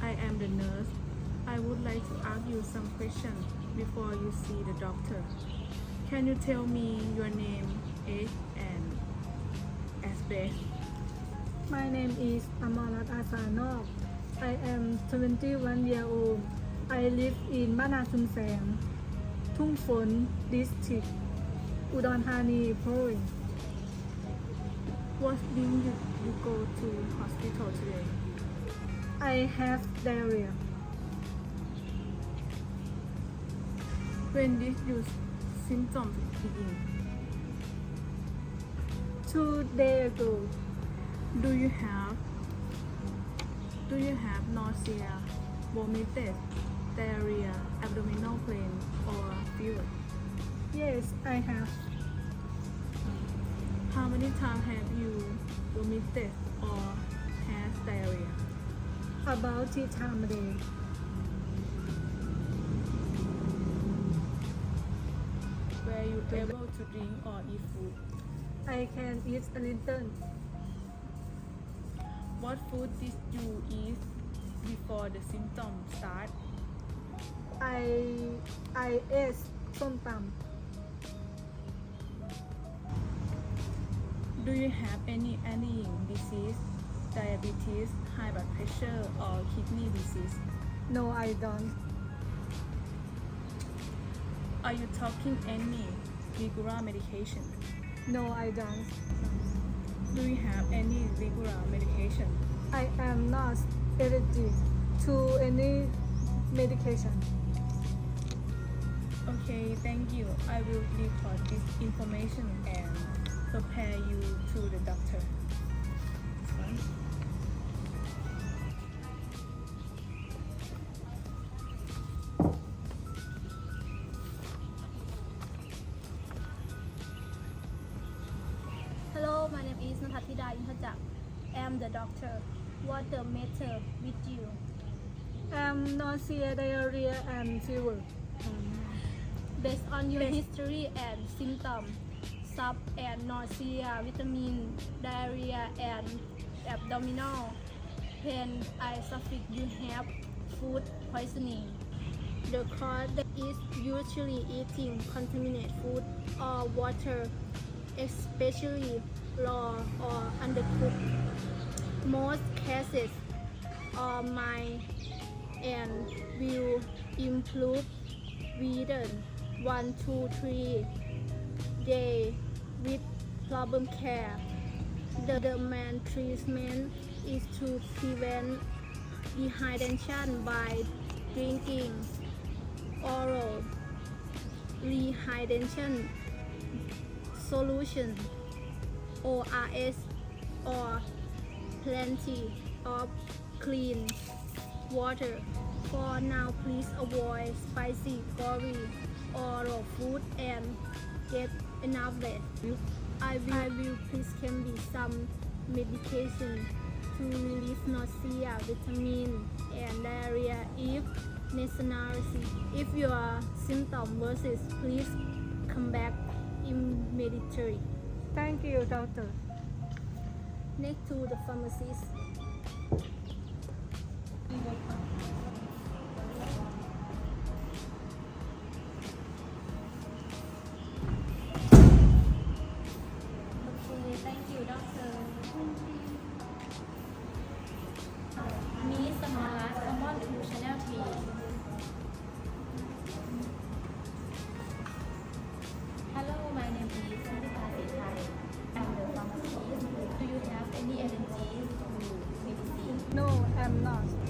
I am the nurse. I would like to ask you some questions before you see the doctor. Can you tell me your name, age, and aspect? My name is Amarat Asanov. I am 21 year old. I live in Manasumsam, Tungfon district, Udonthani province. What do you, you go to hospital? I have diarrhea. When did your symptoms begin? Two days ago, Do you have Do you have nausea, vomited, diarrhea, abdominal pain, or fever? yes, I have. How many times have you vomited or? about it, time Were you able to drink or eat food? I can eat a little. What food did you eat before the symptoms start? I I ate some tam. Do you have any any disease? Diabetes, high blood pressure, or kidney disease? No I don't Are you taking any regular medication? No I don't Do you have any regular medication? I am not allergic to any medication Okay, thank you. I will record this information and prepare you to the doctor. Hello, is Natathida Inhajak. I am the doctor. What the matter with you? am nausea diarrhea and fever Based on your history and symptoms, sub and nausea, vitamin, diarrhea, and abdominal pain, I suspect you have food poisoning. The cause is usually eating contaminated food or water, especially raw or undercooked. Most cases uh, are mild and will improve within one to three days with problem care. The, the main treatment is to prevent dehydration by drinking oral rehydration solution ORS or plenty of clean water. For now, please avoid spicy, gory, or raw food and get enough rest. I will, I will prescribe you some medication to relieve nausea, vitamin, and diarrhea if necessary. If your symptom worsens, please come back immediately. Thank you doctor Next to the pharmacist. No I'm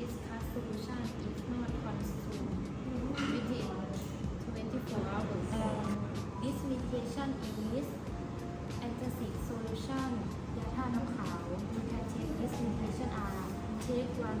discuss solution is not consumed within 24 hours and this medication is antacid solution ยาธาตุน้ำขาว you can take this medication are take one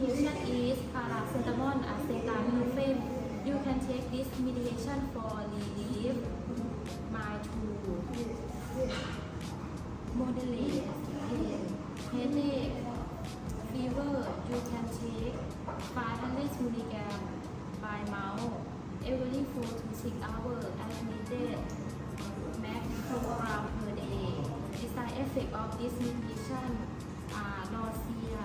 medication is paracetamol acetaminophen. You can take this medication for relief mild to moderate headache, fever. You can take 500 milligram by mouth every 4 to 6 hours as needed. Max program per day. The side effect of this medication are nausea,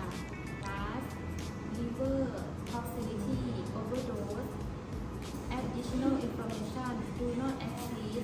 liver toxicity, overdose. Additional information do not exceed